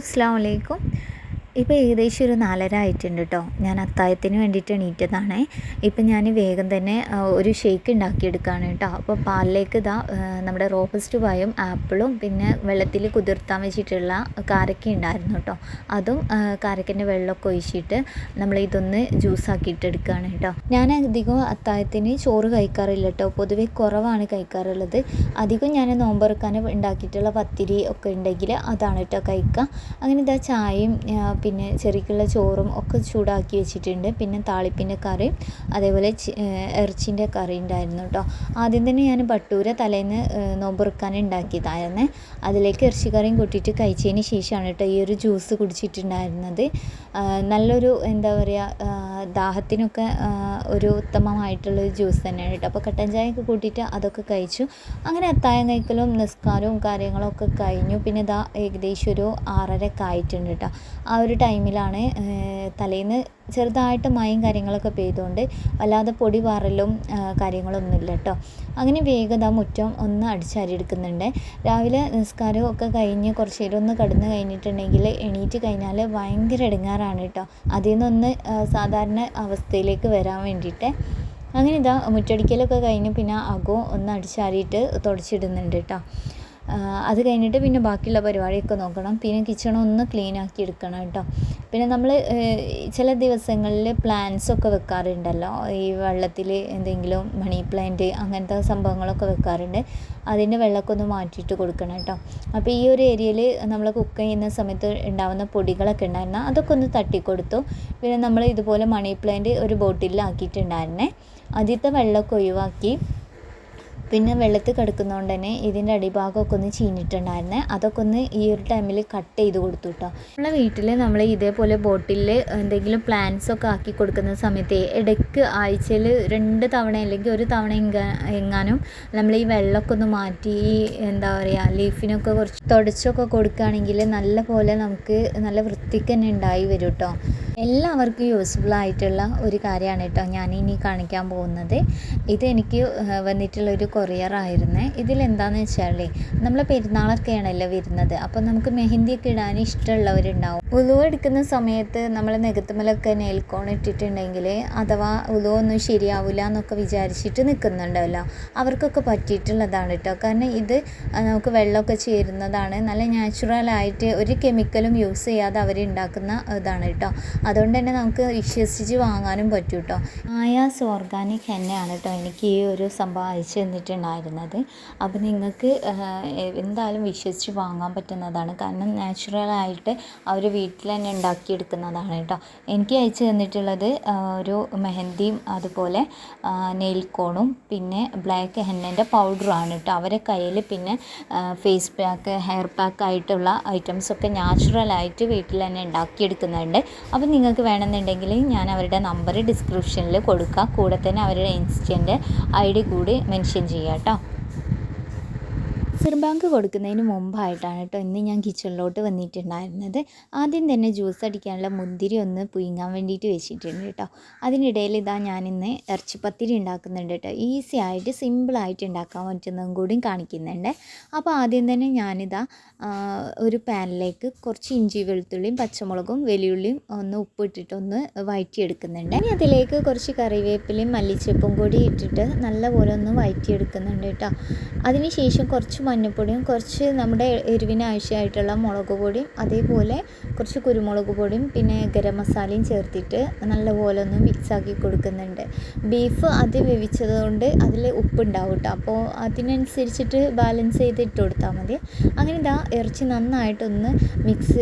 അസ്സാം വലൈക്കും ഇപ്പോൾ ഏകദേശം ഒരു നാലര ആയിട്ടുണ്ട് കേട്ടോ ഞാൻ അത്തായത്തിന് വേണ്ടിയിട്ട് എണീറ്റതാണ്. ഇപ്പം ഞാൻ വേഗം തന്നെ ഒരു ഷേക്ക് ഉണ്ടാക്കിയെടുക്കുകയാണ് കേട്ടോ അപ്പോൾ പാലിലേക്ക് ഇതാ നമ്മുടെ റോബസ്റ്റ് പായും ആപ്പിളും പിന്നെ വെള്ളത്തിൽ കുതിർത്താൻ വെച്ചിട്ടുള്ള കാരക്ക ഉണ്ടായിരുന്നു കേട്ടോ അതും കാരക്കന്റെ വെള്ളമൊക്കെ ഒഴിച്ചിട്ട് നമ്മൾ ഇതൊന്ന് ജ്യൂസാക്കിയിട്ട് എടുക്കുകയാണ് കേട്ടോ ഞാൻ അധികം അത്തായത്തിന് ചോറ് കഴിക്കാറില്ല കേട്ടോ പൊതുവെ കുറവാണ് കഴിക്കാറുള്ളത്. അധികം ഞാൻ നോമ്പറക്കാൻ ഉണ്ടാക്കിയിട്ടുള്ള പത്തിരി ഒക്കെ ഉണ്ടെങ്കിൽ അതാണ് കേട്ടോ കഴിക്കുക. അങ്ങനെ ഇതാ ചായയും പിന്നെ ചെറിക്കുള്ള ചോറും ഒക്കെ ചൂടാക്കി വെച്ചിട്ടുണ്ട്. പിന്നെ താളിപ്പിന്റെ കറി അതേപോലെ ഇറച്ചിന്റെ കറി ഉണ്ടായിരുന്നു കേട്ടോ ആദ്യം തന്നെ ഞാൻ ബട്ടൂര തലേന്ന് നോമ്പുറുക്കാൻ ഉണ്ടാക്കിയതായിരുന്നേ. അതിലേക്ക് ഇറച്ചിക്കറിയും കൂട്ടിയിട്ട് കഴിച്ചതിന് ശേഷമാണ് കേട്ടോ ഈ ഒരു ജ്യൂസ് കുടിച്ചിട്ടുണ്ടായിരുന്നത്. നല്ലൊരു എന്താ പറയുക ദാഹത്തിനൊക്കെ ഒരു ഉത്തമമായിട്ടുള്ള ജ്യൂസ് തന്നെയാണ് കേട്ടോ. അപ്പോൾ കട്ടൻ ചായയൊക്കെ കൂട്ടിയിട്ട് അതൊക്കെ കഴിച്ചു. അങ്ങനെ അത്തായം കഴിക്കലും നിസ്കാരവും കാര്യങ്ങളൊക്കെ കഴിഞ്ഞു. പിന്നെ ഇതാ ഏകദേശം ഒരു ആറരയൊക്കെ ആയിട്ടുണ്ട് കേട്ടോ. ആ ഒരു ടൈമിലാണ് തലേന്ന് ചെറുതായിട്ട് മഴയും കാര്യങ്ങളൊക്കെ പെയ്തുകൊണ്ട് വല്ലാതെ പൊടി പാറലും കാര്യങ്ങളൊന്നും കാര്യങ്ങളൊന്നുമില്ല കേട്ടോ. അങ്ങനെ വേഗത മുറ്റം ഒന്ന് അടിച്ചാരി എടുക്കുന്നുണ്ട്. രാവിലെ നിസ്കാരം ഒക്കെ കഴിഞ്ഞ് കുറച്ച് നേരം ഒന്ന് കടന്നു കഴിഞ്ഞിട്ടുണ്ടെങ്കിൽ എണീറ്റ് കഴിഞ്ഞാൽ ഭയങ്കര ഇടങ്ങാറാണ് കേട്ടോ. അതിൽ നിന്നൊന്ന് ആ, സാധാരണ അവസ്ഥയിലേക്ക് വരാൻ വേണ്ടിയിട്ട്. അങ്ങനെ ഇതാ മുറ്റടിക്കലൊക്കെ കഴിഞ്ഞ് പിന്നെ അകവും ഒന്ന് അടിച്ചാരിയിട്ട് തുടച്ചിടുന്നുണ്ട് കേട്ടോ അത് കഴിഞ്ഞിട്ട് പിന്നെ ബാക്കിയുള്ള പരിപാടിയൊക്കെ നോക്കണം. പിന്നെ കിച്ചൺ ഒന്ന് ക്ലീൻ ആക്കി എടുക്കണം കേട്ടോ പിന്നെ നമ്മൾ ചില ദിവസങ്ങളിൽ പ്ലാന്റ്സ് ഒക്കെ വെക്കാറുണ്ടല്ലോ. ഈ വെള്ളത്തിൽ എന്തെങ്കിലും മണി പ്ലാന്റ് അങ്ങനത്തെ സംഭവങ്ങളൊക്കെ വെക്കാറുണ്ട്. അതിന്റെ വെള്ളമൊക്കെ ഒന്ന് മാറ്റിയിട്ട് കൊടുക്കണം കേട്ടോ. അപ്പോൾ ഈ ഒരു ഏരിയയിൽ നമ്മൾ കുക്ക് ചെയ്യുന്ന സമയത്ത് ഉണ്ടാകുന്ന പൊടികളൊക്കെ ഉണ്ടായിരുന്ന അതൊക്കെ ഒന്ന് തട്ടിക്കൊടുത്തു. പിന്നെ നമ്മൾ ഇതുപോലെ മണി പ്ലാന്റ് ഒരു ബോട്ടിലാക്കിയിട്ടുണ്ടായിരുന്നേ ആദ്യത്തെ വെള്ളമൊക്കെ ഒഴിവാക്കി. പിന്നെ വെള്ളത്തിൽ കിടക്കുന്നതുകൊണ്ട് തന്നെ ഇതിന്റെ അടിഭാഗമൊക്കെ ഒന്ന് ചീഞ്ഞിട്ടുണ്ടായിരുന്നേ. അതൊക്കെ ഒന്ന് ഈ ഒരു ടൈമിൽ കട്ട് ചെയ്ത് കൊടുത്തു കേട്ടോ നമ്മളെ വീട്ടിൽ നമ്മൾ ഇതേപോലെ ബോട്ടിലിൽ എന്തെങ്കിലും പ്ലാന്റ്സ് ഒക്കെ ആക്കി കൊടുക്കുന്ന സമയത്ത് ഇടയ്ക്ക് ആഴ്ചയിൽ രണ്ട് തവണ അല്ലെങ്കിൽ ഒരു തവണ എങ്ങാനും നമ്മൾ ഈ വെള്ളമൊക്കെ ഒന്ന് മാറ്റി ഈ എന്താ പറയുക ലീഫിനൊക്കെ കുറച്ച് തുടച്ചൊക്കെ കൊടുക്കുകയാണെങ്കിൽ നല്ല പോലെ നമുക്ക് നല്ല വൃത്തിക്ക് തന്നെ ഉണ്ടായി വരും കേട്ടോ എല്ലാവർക്കും യൂസ്ഫുൾ ആയിട്ടുള്ള ഒരു കാര്യമാണ് കേട്ടോ ഞാൻ ഇനി കാണിക്കാൻ പോകുന്നത്. ഇത് എനിക്ക് വന്നിട്ടുള്ള ഒരു കൊറിയർ ആയിരുന്നേ. ഇതിലെന്താണെന്ന് വെച്ചാലേ നമ്മളെ പെരുന്നാളൊക്കെയാണല്ലോ വരുന്നത്. അപ്പോൾ നമുക്ക് മെഹന്തിയൊക്കെ ഇടാൻ ഇഷ്ടമുള്ളവരുണ്ടാവും. ഉലുവ എടുക്കുന്ന സമയത്ത് നമ്മൾ നികത്തുമലൊക്കെ നെയിൽക്കോൺ ഇട്ടിട്ടുണ്ടെങ്കിൽ അഥവാ ഉലുവ ഒന്നും ശരിയാവില്ല എന്നൊക്കെ വിചാരിച്ചിട്ട് നിൽക്കുന്നുണ്ടല്ലോ അവർക്കൊക്കെ പറ്റിയിട്ടുള്ളതാണ് കേട്ടോ കാരണം ഇത് നമുക്ക് വെള്ളമൊക്കെ ചേരുന്നതാണ്. നല്ല നാച്ചുറലായിട്ട് ഒരു കെമിക്കലും യൂസ് ചെയ്യാതെ അവർ ഉണ്ടാക്കുന്ന ഇതാണ് കേട്ടോ അതുകൊണ്ട് തന്നെ നമുക്ക് വിശ്വസിച്ച് വാങ്ങാനും പറ്റും കേട്ടോ ആയാസ് ഓർഗാനിക് തന്നെയാണ് കേട്ടോ എനിക്ക് ഈ ഒരു സംഭവം അയച്ചു തന്നിട്ടുണ്ടായിരുന്നത് അപ്പോൾ നിങ്ങൾക്ക് എന്തായാലും വിശ്വസിച്ച് വാങ്ങാൻ പറ്റുന്നതാണ്. കാരണം നാച്ചുറലായിട്ട് അവർ വീട്ടിൽ തന്നെ ഉണ്ടാക്കിയെടുക്കുന്നതാണ് കേട്ടോ. എനിക്ക് അയച്ചു തന്നിട്ടുള്ളത് ഒരു മെഹന്തിയും അതുപോലെ നെയിൽ കോണും പിന്നെ ബ്ലാക്ക് ഹെന്നന്റെ പൗഡറാണ് കേട്ടോ. അവരെ കയ്യിൽ പിന്നെ ഫേസ് പാക്ക് ഹെയർ പാക്ക് ആയിട്ടുള്ള ഐറ്റംസൊക്കെ നാച്ചുറലായിട്ട് വീട്ടിൽ തന്നെ ഉണ്ടാക്കിയെടുക്കുന്നുണ്ട്. അപ്പോൾ നിങ്ങൾക്ക് വേണമെന്നുണ്ടെങ്കിൽ ഞാൻ അവരുടെ നമ്പർ ഡിസ്ക്രിപ്ഷനിൽ കൊടുക്കാം. കൂടെ തന്നെ അവരുടെ ഇൻസ്റ്റന്റെ ഐ ഡി കൂടി മെൻഷൻ ചെയ്യാം. കേട്ടോ. സിർബാങ്ക് കൊടുക്കുന്നതിന് മുമ്പായിട്ടാണ് കേട്ടോ ഇന്ന് ഞാൻ കിച്ചണിലോട്ട് വന്നിട്ടുണ്ടായിരുന്നത്. ആദ്യം തന്നെ ജ്യൂസ് അടിക്കാനുള്ള മുന്തിരി ഒന്ന് പുയിങ്ങാൻ വേണ്ടിയിട്ട് വെച്ചിട്ടുണ്ട് കേട്ടോ. അതിനിടയിൽ ഇതാ ഞാനിന്ന് ഇറച്ചിപ്പത്തിരി ഉണ്ടാക്കുന്നുണ്ട് കേട്ടോ. ഈസി ആയിട്ട് സിമ്പിളായിട്ട് ഉണ്ടാക്കാൻ പറ്റുന്നതും കൂടി കാണിക്കുന്നുണ്ട്. അപ്പോൾ ആദ്യം തന്നെ ഞാനിതാ ഒരു പാനിലേക്ക് കുറച്ച് ഇഞ്ചി വെളുത്തുള്ളിയും പച്ചമുളകും വെല്ലുള്ളിയും ഒന്ന് ഉപ്പിട്ടിട്ട് ഒന്ന് വഴറ്റിയെടുക്കുന്നുണ്ട്. ഇനി അതിലേക്ക് കുറച്ച് കറിവേപ്പിലയും മല്ലിച്ചപ്പും കൂടി ഇട്ടിട്ട് നല്ലപോലെ ഒന്ന് വഴറ്റിയെടുക്കുന്നുണ്ട് കേട്ടോ. അതിനുശേഷം കുറച്ച് മഞ്ഞൾപ്പൊടിയും കുറച്ച് നമ്മുടെ എരിവിന് ആവശ്യമായിട്ടുള്ള മുളക് പൊടിയും അതേപോലെ കുറച്ച് കുരുമുളക് പൊടിയും പിന്നെ ഗരം മസാലയും ചേർത്തിട്ട് നല്ലപോലെ ഒന്ന് മിക്സ് ആക്കി കൊടുക്കുന്നുണ്ട്. ബീഫ് അത് വേവിച്ചത് കൊണ്ട് അതിൽ ഉപ്പുണ്ടാവും കേട്ടോ അപ്പോൾ അതിനനുസരിച്ചിട്ട് ബാലൻസ് ചെയ്ത് ഇട്ട് കൊടുത്താൽ മതി. അങ്ങനെ ഇതാ ഇറച്ചി നന്നായിട്ടൊന്ന് മിക്സ്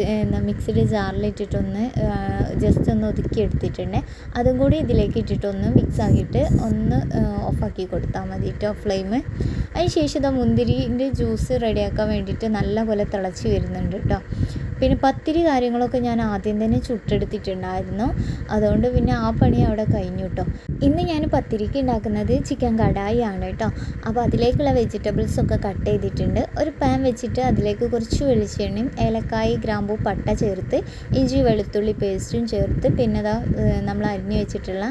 മിക്സിയുടെ ജാറിലിട്ടിട്ടൊന്ന് ജസ്റ്റ് ഒന്ന് ഒതുക്കി എടുത്തിട്ടുണ്ട്. അതും കൂടി ഇതിലേക്ക് ഇട്ടിട്ടൊന്ന് മിക്സ് ആക്കിയിട്ട് ഒന്ന് ഓഫാക്കി കൊടുത്താൽ മതി കേട്ടോ ഫ്ലെയിം അതിന് ശേഷം ഇതാ മുന്തിരിന്റെ ജ്യൂസ് റെഡിയാക്കാൻ വേണ്ടിയിട്ട് നല്ലപോലെ തിളച്ച് വരുന്നുണ്ട് കേട്ടോ. പിന്നെ പത്തിരി കാര്യങ്ങളൊക്കെ ഞാൻ ആദ്യം തന്നെ ചുട്ടെടുത്തിട്ടുണ്ടായിരുന്നു. അതുകൊണ്ട് പിന്നെ ആ പണി അവിടെ കഴിഞ്ഞു കേട്ടോ ഇന്ന് ഞാൻ പത്തിരിക്ക് ഉണ്ടാക്കുന്നത് ചിക്കൻ കടായി ആണ് കേട്ടോ അപ്പോൾ അതിലേക്കുള്ള വെജിറ്റബിൾസ് ഒക്കെ കട്ട് ചെയ്തിട്ടുണ്ട്. ഒരു പാൻ വെച്ചിട്ട് അതിലേക്ക് കുറച്ച് വെളിച്ചെണ്ണയും ഏലക്കായി ഗ്രാമ്പൂ പട്ട ചേർത്ത് ഇഞ്ചി വെളുത്തുള്ളി പേസ്റ്റും ചേർത്ത് പിന്നെ അതാ നമ്മൾ അരിഞ്ഞു വെച്ചിട്ടുള്ള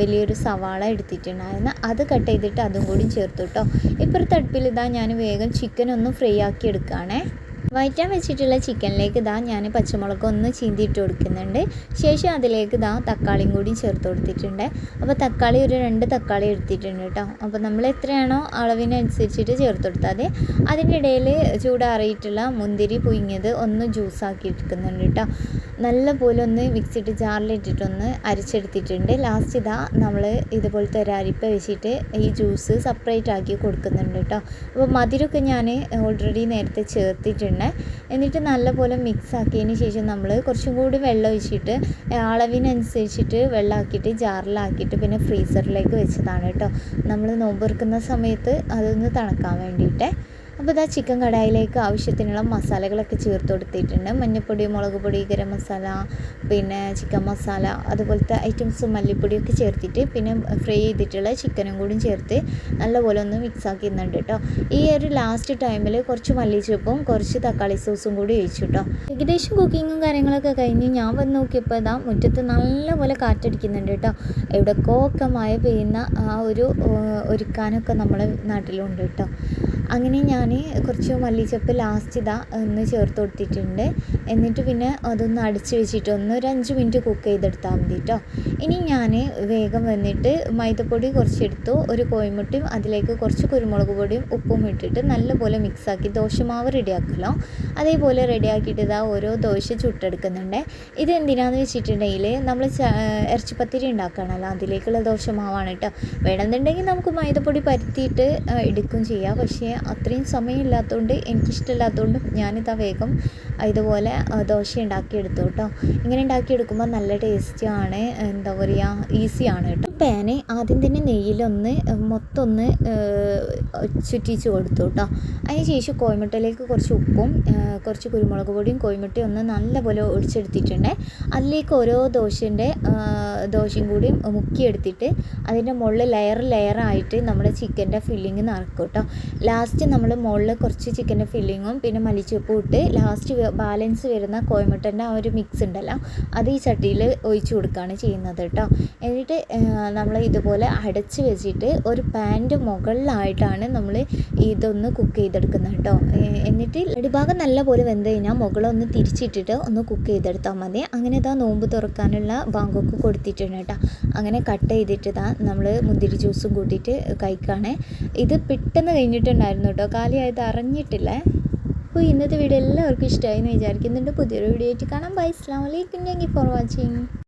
വലിയൊരു സവാള എടുത്തിട്ടുണ്ടായിരുന്നു. അത് കട്ട് ചെയ്തിട്ട് അതും കൂടി ചേർത്തു കേട്ടോ ഇപ്പുറത്തെ അടുപ്പിൽ ഇതാ ഞാൻ വേഗം ചിക്കൻ ഒന്ന് ഫ്രൈ ആക്കി എടുക്കുകയാണേ വയറ്റാൻ വെച്ചിട്ടുള്ള ചിക്കനിലേക്ക് ഇതാ ഞാൻ പച്ചമുളക് ഒന്ന് ചീന്തിയിട്ട് കൊടുക്കുന്നുണ്ട്. ശേഷം അതിലേക്ക് ഇതാ തക്കാളിയും കൂടി ചേർത്ത് കൊടുത്തിട്ടുണ്ട്. അപ്പോൾ തക്കാളി ഒരു രണ്ട് തക്കാളി എടുത്തിട്ടുണ്ട് കേട്ടോ. അപ്പോൾ നമ്മൾ എത്രയാണോ അളവിനനുസരിച്ചിട്ട് ചേർത്ത് കൊടുത്താൽ മതി. അതിന്റെ ഇടയിൽ ചൂടാറിയിട്ടുള്ള മുന്തിരി പുഴുങ്ങിയത് ഒന്ന് ജ്യൂസാക്കി എടുക്കുന്നുണ്ട് കേട്ടോ. നല്ല പോലെ ഒന്ന് മിക്സിയിട്ട് ജാറിലിട്ടിട്ടൊന്ന് അരച്ചെടുത്തിട്ടുണ്ട്. ലാസ്റ്റ് ഇതാ നമ്മൾ ഇതുപോലത്തെ ഒരു അരിപ്പ വെച്ചിട്ട് ഈ ജ്യൂസ് സെപ്പറേറ്റ് ആക്കി കൊടുക്കുന്നുണ്ട് കേട്ടോ. അപ്പോൾ മധുരമൊക്കെ ഞാൻ ഓൾറെഡി നേരത്തെ ചേർത്തിട്ടുണ്ട്. എന്നിട്ട് നല്ലപോലെ മിക്സ് ആക്കിയതിന് ശേഷം നമ്മൾ കുറച്ചും കൂടി വെള്ളം ഒഴിച്ചിട്ട് അളവിനനുസരിച്ചിട്ട് വെള്ളമാക്കിയിട്ട് ജാറിലാക്കിയിട്ട് പിന്നെ ഫ്രീസറിലേക്ക് വെച്ചതാണ് കേട്ടോ. നമ്മൾ നോമ്പ് സമയത്ത് അതൊന്ന് തണുക്കാൻ വേണ്ടിയിട്ട്. അപ്പോൾ ഇതാ ചിക്കൻ കടായിലേക്ക് ആവശ്യത്തിനുള്ള മസാലകളൊക്കെ ചേർത്ത് കൊടുത്തിട്ടുണ്ട്. മഞ്ഞൾപ്പൊടി മുളക് പൊടി ഗരം മസാല പിന്നെ ചിക്കൻ മസാല അതുപോലത്തെ ഐറ്റംസ് മല്ലിപ്പൊടിയൊക്കെ ചേർത്തിട്ട് പിന്നെ ഫ്രൈ ചെയ്തിട്ടുള്ള ചിക്കനും കൂടി ചേർത്ത് നല്ലപോലെ ഒന്ന് മിക്സ് ആക്കുന്നുണ്ട് കേട്ടോ ഈ ഒരു ലാസ്റ്റ് ടൈമിൽ കുറച്ച് മല്ലിച്ചപ്പും കുറച്ച് തക്കാളി സോസും കൂടി ഒഴിച്ചു കേട്ടോ ഏകദേശം കുക്കിങ്ങും കാര്യങ്ങളൊക്കെ കഴിഞ്ഞ് ഞാൻ വന്ന് നോക്കിയപ്പോൾ ഇതാ മുറ്റത്ത് നല്ലപോലെ കാറ്റടിക്കുന്നുണ്ട് കേട്ടോ എവിടെക്കോ ഒക്കെ മഴ പെയ്യുന്ന ആ ഒരു ഒരുക്കാനൊക്കെ നമ്മുടെ നാട്ടിലുണ്ട് കേട്ടോ അങ്ങനെ ഞാൻ കുറച്ച് മല്ലിച്ചപ്പ് ലാസ്റ്റ് ഇതാ ഒന്ന് ചേർത്ത് കൊടുത്തിട്ടുണ്ട്. എന്നിട്ട് പിന്നെ അതൊന്ന് അടച്ച് വെച്ചിട്ട് ഒന്ന് ഒരു അഞ്ച് മിനിറ്റ് കുക്ക് ചെയ്തെടുത്താൽ മതി കേട്ടോ ഇനി ഞാൻ വേഗം വന്നിട്ട് മൈദപ്പൊടി കുറച്ചെടുത്തു ഒരു കോഴിമുട്ടയും അതിലേക്ക് കുറച്ച് കുരുമുളക് പൊടിയും ഉപ്പും ഇട്ടിട്ട് നല്ലപോലെ മിക്സാക്കി ദോശമാവ് റെഡിയാക്കലോ അതേപോലെ റെഡിയാക്കിയിട്ട് ഇതാ ഓരോ ദോശ ചുട്ടെടുക്കുന്നുണ്ട്. ഇത് എന്തിനാന്ന് വെച്ചിട്ടുണ്ടെങ്കിൽ നമ്മൾ ഇറച്ചിപ്പത്തിരി ഉണ്ടാക്കണമല്ലോ അതിലേക്കുള്ള ദോശമാവാണ് കേട്ടോ വേണമെന്നുണ്ടെങ്കിൽ നമുക്ക് മൈദപ്പൊടി പരത്തിയിട്ട് എടുക്കും ചെയ്യാം. പക്ഷേ അത്രയും സമയമില്ലാത്തതുകൊണ്ട് എനിക്കിഷ്ടമില്ലാത്തതുകൊണ്ട് ഞാനിതാ വേഗം ഇതുപോലെ ദോശ ഉണ്ടാക്കിയെടുത്തു കേട്ടോ ഇങ്ങനെ ഉണ്ടാക്കിയെടുക്കുമ്പോൾ നല്ല ടേസ്റ്റിയാണ് എന്താ പറയുക ഈസിയാണ് കേട്ടോ. പാന് ആദ്യം തന്നെ നെയ്യിലൊന്ന് മൊത്തം ഒന്ന് ചുറ്റിച്ച് കൊടുത്തു കേട്ടോ അതിന് ശേഷം കോഴിമുട്ടയിലേക്ക് കുറച്ച് ഉപ്പും കുറച്ച് കുരുമുളക് പൊടിയും കോയമുട്ടയും ഒന്ന് നല്ലപോലെ ഒഴിച്ചെടുത്തിട്ടുണ്ട്. അതിലേക്ക് ഓരോ ദോശന്റെ ദോശയും കൂടി മുക്കിയെടുത്തിട്ട് അതിന്റെ മുകളിൽ ലെയർ ലെയറായിട്ട് നമ്മുടെ ചിക്കന്റെ ഫില്ലിങ് നിറക്കും കേട്ടോ. ലാസ്റ്റ് നമ്മൾ മുകളിൽ കുറച്ച് ചിക്കന്റെ ഫില്ലിങ്ങും പിന്നെ മല്ലിച്ചപ്പും ഇട്ട് ലാസ്റ്റ് ബാലൻസ് വരുന്ന കോയമുട്ടന്റെ ആ ഒരു മിക്സ് ഉണ്ടല്ലോ അത് ഈ ചട്ടിയിൽ ഒഴിച്ചു കൊടുക്കുകയാണ് ചെയ്യുന്നത് കേട്ടോ. എന്നിട്ട് നമ്മൾ ഇതുപോലെ അടച്ച് വെച്ചിട്ട് ഒരു പാന്റെ മുകളിലായിട്ടാണ് നമ്മൾ ഇതൊന്ന് കുക്ക് ചെയ്തെടുക്കുന്നത് കേട്ടോ. എന്നിട്ട് അടിഭാഗം നല്ല പോലെ വെന്ത് കഴിഞ്ഞാൽ മുകളൊന്ന് തിരിച്ചിട്ടിട്ട് ഒന്ന് കുക്ക് ചെയ്തെടുത്താൽ മതി. അങ്ങനെ ഇതാ നോമ്പ് തുറക്കാനുള്ള ബാങ്കൊക്കെ കൊടുത്തിട്ടുണ്ട് കേട്ടോ. അങ്ങനെ കട്ട് ചെയ്തിട്ട് ഇതാ നമ്മൾ മുന്തിരി ജ്യൂസും കൂട്ടിയിട്ട് കഴിക്കുകയാണ്. ഇത് പെട്ടെന്ന് കഴിഞ്ഞിട്ടുണ്ടായിരുന്നു കേട്ടോ. കാലിയായത് അറിഞ്ഞിട്ടില്ലേ? അപ്പോൾ ഇന്നത്തെ വീഡിയോ എല്ലാവർക്കും ഇഷ്ടമായി എന്ന് വിചാരിക്കുന്നുണ്ട്. പുതിയൊരു വീഡിയോ ആയിട്ട് കാണാം. ബൈ അസ്ലാം വലൈക്കും താങ്ക് ഫോർ വാച്ചിങ്